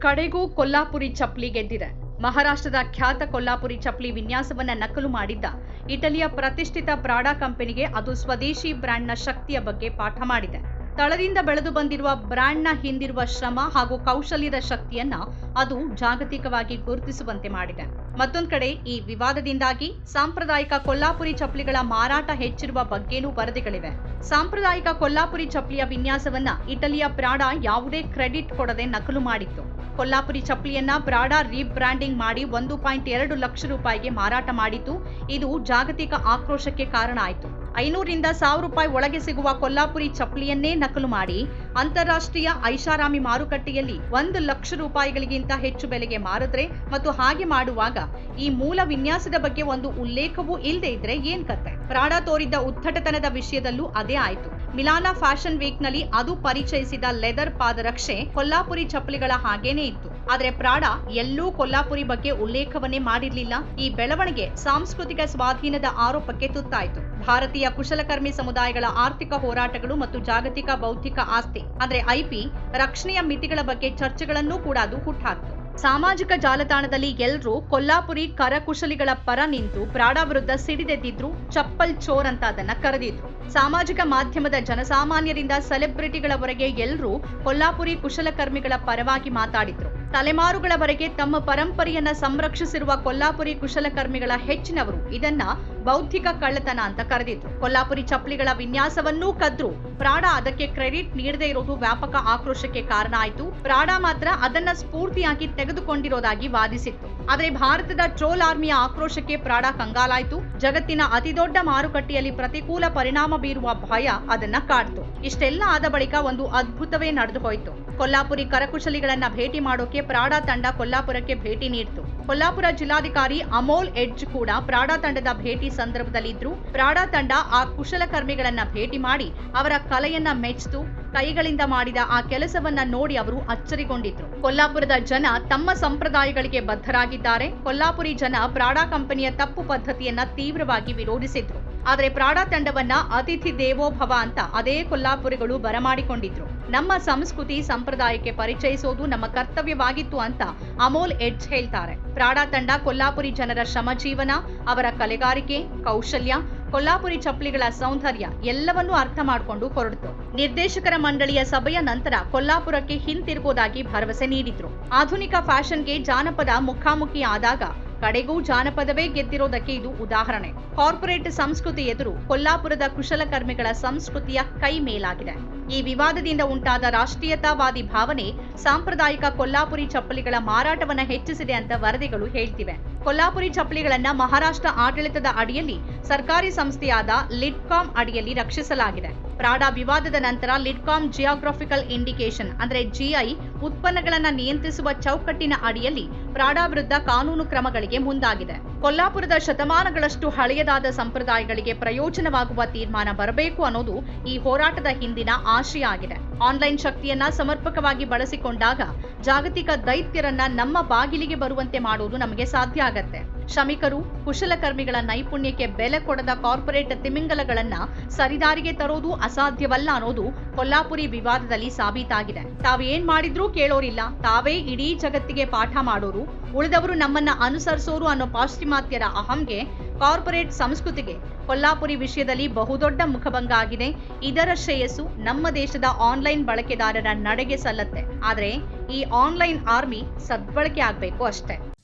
ಕಡೆಗೂ ಕೊಲ್ಲಾಪುರಿ ಚಪ್ಲಿ ಗೆದ್ದಿದೆ. ಮಹಾರಾಷ್ಟ್ರದ ಖ್ಯಾತ ಕೊಲ್ಲಾಪುರಿ ಚಪ್ಲಿ ವಿನ್ಯಾಸವನ್ನ ನಕಲು ಮಾಡಿದ್ದ ಇಟಲಿಯ ಪ್ರತಿಷ್ಠಿತ ಪ್ರಾಡಾ ಕಂಪನಿಗೆ ಅದು ಸ್ವದೇಶಿ ಬ್ರ್ಯಾಂಡ್ನ ಶಕ್ತಿಯ ಬಗ್ಗೆ ಪಾಠ ಮಾಡಿದೆ. ತಳದಿಂದ ಬೆಳೆದು ಬಂದಿರುವ ಬ್ರ್ಯಾಂಡ್ನ ಹಿಂದಿರುವ ಶ್ರಮ ಹಾಗೂ ಕೌಶಲ್ಯದ ಶಕ್ತಿಯನ್ನ ಅದು ಜಾಗತಿಕವಾಗಿ ಗುರುತಿಸುವಂತೆ ಮಾಡಿದೆ. ಮತ್ತೊಂದು ಕಡೆ, ಈ ವಿವಾದದಿಂದಾಗಿ ಸಾಂಪ್ರದಾಯಿಕ ಕೊಲ್ಲಾಪುರಿ ಚಪ್ಪಲಿಗಳ ಮಾರಾಟ ಹೆಚ್ಚಿರುವ ಬಗ್ಗೆನೂ ವರದಿಗಳಿವೆ. ಸಾಂಪ್ರದಾಯಿಕ ಕೊಲ್ಲಾಪುರಿ ಚಪ್ಪಲಿಯ ವಿನ್ಯಾಸವನ್ನ ಇಟಲಿಯ ಪ್ರಾಡ ಯಾವುದೇ ಕ್ರೆಡಿಟ್ ಕೊಡದೆ ನಕಲು ಮಾಡಿತ್ತು. ಕೊಲ್ಲಾಪುರಿ ಚಪ್ಪಲಿಯನ್ನ ಬ್ರಾಡಾ ರೀಬ್ರ್ಯಾಂಡಿಂಗ್ ಮಾಡಿ ಒಂದು ಪಾಯಿಂಟ್ ಎರಡು ಲಕ್ಷ ರೂಪಾಯಿಗೆ ಮಾರಾಟ ಮಾಡಿತು ಇದು ಜಾಗತಿಕ ಆಕ್ರೋಶಕ್ಕೆ ಕಾರಣ ಆಯಿತು. ಐನೂರಿಂದ ಸಾವಿರ ರೂಪಾಯಿ ಒಳಗೆ ಸಿಗುವ ಕೊಲ್ಲಾಪುರಿ ಚಪ್ಪಲಿಯನ್ನೇ ನಕಲು ಮಾಡಿ ಅಂತಾರಾಷ್ಟ್ರೀಯ ಐಷಾರಾಮಿ ಮಾರುಕಟ್ಟೆಯಲ್ಲಿ ಒಂದು ಲಕ್ಷ ರೂಪಾಯಿಗಳಿಗಿಂತ ಹೆಚ್ಚು ಬೆಲೆಗೆ ಮಾರಿದ್ರೆ ಮತ್ತು ಹಾಗೆ ಮಾಡುವಾಗ ಈ ಮೂಲ ವಿನ್ಯಾಸದ ಬಗ್ಗೆ ಒಂದು ಉಲ್ಲೇಖವೂ ಇಲ್ಲದೆ ಇದ್ರೆ ಏನ್ ಕತೆ ಪ್ರಾಡ ತೋರಿದ್ದ ಉದ್ಧಟತನದ ವಿಷಯದಲ್ಲೂ ಅದೇ ಆಯ್ತು. ಮಿಲಾನ ಫ್ಯಾಷನ್ ವೀಕ್ನಲ್ಲಿ ಅದು ಪರಿಚಯಿಸಿದ ಲೆದರ್ ಪಾದರಕ್ಷೆ ಕೊಲ್ಲಾಪುರಿ ಚಪ್ಪಲಿಗಳ ಹಾಗೇನೇ ಇತ್ತು. ಆದ್ರೆ ಪ್ರಾಡ ಎಲ್ಲೂ ಕೊಲ್ಲಾಪುರಿ ಬಗ್ಗೆ ಉಲ್ಲೇಖವನ್ನೇ ಮಾಡಿರ್ಲಿಲ್ಲ. ಈ ಬೆಳವಣಿಗೆ ಸಾಂಸ್ಕೃತಿಕ ಸ್ವಾಧೀನದ ಆರೋಪಕ್ಕೆ ತುತ್ತಾಯಿತು. ಭಾರತೀಯ ಕುಶಲಕರ್ಮಿ ಸಮುದಾಯಗಳ ಆರ್ಥಿಕ ಹೋರಾಟಗಳು ಮತ್ತು ಜಾಗತಿಕ ಬೌದ್ಧಿಕ ಆಸ್ತಿ, ಅಂದ್ರೆ ಐಪಿ ರಕ್ಷಣೆಯ ಮಿತಿಗಳ ಬಗ್ಗೆ ಚರ್ಚೆಗಳನ್ನೂ ಕೂಡ ಅದು ಹುಟ್ಟಾಕ್ತು ಸಾಮಾಜಿಕ ಜಾಲತಾಣದಲ್ಲಿ ಎಲ್ರೂ ಕೊಲ್ಲಾಪುರಿ ಕರಕುಶಲಿಗಳ ಪರ ನಿಂತು ಪ್ರಾಡ ವಿರುದ್ಧ ಸಿಡಿದೆದ್ದಿದ್ರು, ಚಪ್ಪಲ್ ಚೋರ್ ಅಂತ ಅದನ್ನ ಕರೆದಿದ್ರು. ಸಾಮಾಜಿಕ ಮಾಧ್ಯಮದ ಜನಸಾಮಾನ್ಯರಿಂದ ಸೆಲೆಬ್ರಿಟಿಗಳವರೆಗೆ ಎಲ್ರೂ ಕೊಲ್ಲಾಪುರಿ ಕುಶಲಕರ್ಮಿಗಳ ಪರವಾಗಿ ಮಾತಾಡಿದ್ರು. ತಲೆಮಾರುಗಳವರೆಗೆ ತಮ್ಮ ಪರಂಪರೆಯನ್ನ ಸಂರಕ್ಷಿಸಿರುವ ಕೊಲ್ಲಾಪುರಿ ಕುಶಲಕರ್ಮಿಗಳ ಹೆಚ್ಚಿನವರು ಇದನ್ನ ಬೌದ್ಧಿಕ ಕಳ್ಳತನ ಅಂತ ಕರೆದಿದ್ರು. ಕೊಲ್ಲಾಪುರಿ ಚಪ್ಪಲಿಗಳ ವಿನ್ಯಾಸವನ್ನೂ ಕದ್ರು ಪ್ರಾಡ ಅದಕ್ಕೆ ಕ್ರೆಡಿಟ್ ನೀಡದೇ ಇರೋದು ವ್ಯಾಪಕ ಆಕ್ರೋಶಕ್ಕೆ ಕಾರಣ ಆಯ್ತು. ಪ್ರಾಡ ಮಾತ್ರ ಅದನ್ನ ಸ್ಫೂರ್ತಿಯಾಗಿ ತೆಗೆದುಕೊಂಡಿರೋದಾಗಿ ವಾದಿಸಿತ್ತು. ಆದರೆ ಭಾರತದ ಟ್ರೋಲ್ ಆರ್ಮಿಯ ಆಕ್ರೋಶಕ್ಕೆ ಪ್ರಾಡ ಕಂಗಾಲಾಯ್ತು. ಜಗತ್ತಿನ ಅತಿದೊಡ್ಡ ಮಾರುಕಟ್ಟೆಯಲ್ಲಿ ಪ್ರತಿಕೂಲ ಪರಿಣಾಮ ಬೀರುವ ಭಯ ಅದನ್ನ ಕಾಡ್ತು. ಇಷ್ಟೆಲ್ಲ ಆದ ಬಳಿಕ ಒಂದು ಅದ್ಭುತವೇ ನಡೆದು ಹೋಯ್ತು ಕೊಲ್ಲಾಪುರಿ ಕರಕುಶಲಿಗಳನ್ನ ಭೇಟಿ ಮಾಡೋಕೆ ಪ್ರಾಡ ತಂಡ ಕೊಲ್ಲಾಪುರಕ್ಕೆ ಭೇಟಿ ನೀಡಿತು. ಕೊಲ್ಲಾಪುರ ಜಿಲ್ಲಾಧಿಕಾರಿ ಅಮೋಲ್ ಎಡ್ಜ್ ಕೂಡ ಪ್ರಾಡ ತಂಡದ ಭೇಟಿ ಸಂದರ್ಭದಲ್ಲಿದ್ರು. ಪ್ರಾಡ ತಂಡ ಆ ಕುಶಲಕರ್ಮಿಗಳನ್ನ ಭೇಟಿ ಮಾಡಿ ಅವರ ಕಲೆಯನ್ನ ಮೆಚ್ಚಿತು. ಕೈಗಳಿಂದ ಮಾಡಿದ ಆ ಕೆಲಸವನ್ನ ನೋಡಿ ಅವರು ಅಚ್ಚರಿಗೊಂಡಿದ್ರು. ಕೊಲ್ಲಾಪುರದ ಜನ ತಮ್ಮ ಸಂಪ್ರದಾಯಗಳಿಗೆ ಬದ್ಧರಾಗಿದ್ದಾರೆ. ಕೊಲ್ಲಾಪುರಿ ಜನ ಪ್ರಾಡಾ ಕಂಪನಿಯ ತಪ್ಪು ಪದ್ಧತಿಯನ್ನ ತೀವ್ರವಾಗಿ ವಿರೋಧಿಸಿದ್ರು. ಆದರೆ ಪ್ರಾಣ ತಂಡವನ್ನ ಅತಿಥಿ ದೇವೋಭವ ಅಂತ ಅದೇ ಕೊಲ್ಲಾಪುರಿಗಳು ಬರಮಾಡಿಕೊಂಡಿದ್ರು. ನಮ್ಮ ಸಂಸ್ಕೃತಿ ಸಂಪ್ರದಾಯಕ್ಕೆ ಪರಿಚಯಿಸೋದು ನಮ್ಮ ಕರ್ತವ್ಯವಾಗಿತ್ತು ಅಂತ ಅಮೋಲ್ ಎಡ್ಜ್ ಹೇಳ್ತಾರೆ. ಪ್ರಾಡ ತಂಡ ಕೊಲ್ಲಾಪುರಿ ಜನರ ಶ್ರಮಜೀವನ, ಅವರ ಕಲೆಗಾರಿಕೆ, ಕೌಶಲ್ಯ, ಕೊಲ್ಲಾಪುರಿ ಚಪ್ಪಲಿಗಳ ಸೌಂದರ್ಯ ಎಲ್ಲವನ್ನೂ ಅರ್ಥ ಮಾಡಿಕೊಂಡು ಹೊರಡ್ತು. ನಿರ್ದೇಶಕರ ಮಂಡಳಿಯ ಸಭೆಯ ನಂತರ ಕೊಲ್ಲಾಪುರಕ್ಕೆ ಹಿಂತಿರುಗೋದಾಗಿ ಭರವಸೆ ನೀಡಿದ್ರು. ಆಧುನಿಕ ಫ್ಯಾಷನ್ಗೆ ಜಾನಪದ ಮುಖಾಮುಖಿ ಆದಾಗ ಕಡೆಗೂ ಜಾನಪದವೇ ಗೆದ್ದಿರೋದಕ್ಕೆ ಇದು ಉದಾಹರಣೆ. ಕಾರ್ಪೊರೇಟ್ ಸಂಸ್ಕೃತಿ ಎದುರು ಕೊಲ್ಲಾಪುರದ ಕುಶಲಕರ್ಮಿಗಳ ಸಂಸ್ಕೃತಿಯ ಕೈ ಮೇಲಾಗಿದೆ. ಈ ವಿವಾದದಿಂದ ಉಂಟಾದ ರಾಷ್ಟ್ರೀಯತಾವಾದಿ ಭಾವನೆ ಸಾಂಪ್ರದಾಯಿಕ ಕೊಲ್ಲಾಪುರಿ ಚಪ್ಪಲಿಗಳ ಮಾರಾಟವನ್ನ ಹೆಚ್ಚಿಸಿದೆ ಅಂತ ವರದಿಗಳು ಹೇಳ್ತಿವೆ. ಕೊಲ್ಲಾಪುರಿ ಚಪ್ಪಲಿಗಳನ್ನ ಮಹಾರಾಷ್ಟ್ರ ಆಡಳಿತದ ಅಡಿಯಲ್ಲಿ ಸರ್ಕಾರಿ ಸಂಸ್ಥೆಯಾದ ಲಿಡ್ಕಾಮ್ ಅಡಿಯಲ್ಲಿ ರಕ್ಷಿಸಲಾಗಿದೆ. ಪ್ರಾಡಾ ವಿವಾದದ ನಂತರ ಲಿಡ್ಕಾಮ್ ಜಿಯೋಗ್ರಫಿಕಲ್ ಇಂಡಿಕೇಶನ್ ಅಂದ್ರೆ ಜಿಐ ಉತ್ಪನ್ನಗಳನ್ನ ನಿಯಂತ್ರಿಸುವ ಚೌಕಟ್ಟಿನ ಅಡಿಯಲ್ಲಿ ಪ್ರಾಡಾ ಕಾನೂನು ಕ್ರಮಗಳಿಗೆ ಮುಂದಾಗಿದೆ. ಕೊಲ್ಲಾಪುರದ ಶತಮಾನಗಳಷ್ಟು ಹಳೆಯದಾದ ಸಂಪ್ರದಾಯಗಳಿಗೆ ಪ್ರಯೋಜನವಾಗುವ ತೀರ್ಮಾನ ಬರಬೇಕು ಅನ್ನೋದು ಈ ಹೋರಾಟದ ಹಿಂದಿನ ಆಶಯ ಆಗಿದೆ. ಆನ್ಲೈನ್ ಶಕ್ತಿಯನ್ನ ಸಮರ್ಪಕವಾಗಿ ಬಳಸಿಕೊಂಡಾಗ ಜಾಗತಿಕ ದೈತ್ಯರನ್ನ ನಮ್ಮ ಬಾಗಿಲಿಗೆ ಬರುವಂತೆ ಮಾಡೋದು ನಮಗೆ ಸಾಧ್ಯ ಆಗತ್ತೆ. ಶ್ರಮಿಕರು, ಕುಶಲಕರ್ಮಿಗಳ ನೈಪುಣ್ಯಕ್ಕೆ ಬೆಲೆ ಕೊಡದ ಕಾರ್ಪೊರೇಟ್ ತಿಮಿಂಗಲಗಳನ್ನ ಸರಿದಾರಿಗೆ ತರೋದು ಅಸಾಧ್ಯವಲ್ಲ ಅನ್ನೋದು ಕೊಲ್ಲಾಪುರಿ ವಿವಾದದಲ್ಲಿ ಸಾಬೀತಾಗಿದೆ. ತಾವೇನ್ ಮಾಡಿದ್ರೂ ಕೇಳೋರಿಲ್ಲ. ತಾವೇ ಇಡೀ ಜಗತ್ತಿಗೆ ಪಾಠ ಮಾಡೋರು, ಉಳಿದವರು ನಮ್ಮನ್ನ ಅನುಸರಿಸೋರು ಅನ್ನೋ ಪಾಶ್ಚಿಮಾತ್ಯರ ಅಹಂಗೆ ಕಾರ್ಪೊರೇಟ್ ಸಂಸ್ಕೃತಿಗೆ ಕೊಲ್ಲಾಪುರಿ ವಿಷಯದಲ್ಲಿ ಬಹುದೊಡ್ಡ ಮುಖಭಂಗ ಆಗಿದೆ. ಇದರ ಶ್ರೇಯಸ್ಸು ನಮ್ಮ ದೇಶದ ಆನ್ಲೈನ್ ಬಳಕೆದಾರರ ನಡೆಗೆ ಸಲ್ಲತ್ತೆ. ಆದರೆ ಈ ಆನ್ಲೈನ್ ಆರ್ಮಿ ಸದ್ಬಳಕೆ ಆಗಬೇಕು ಅಷ್ಟೇ.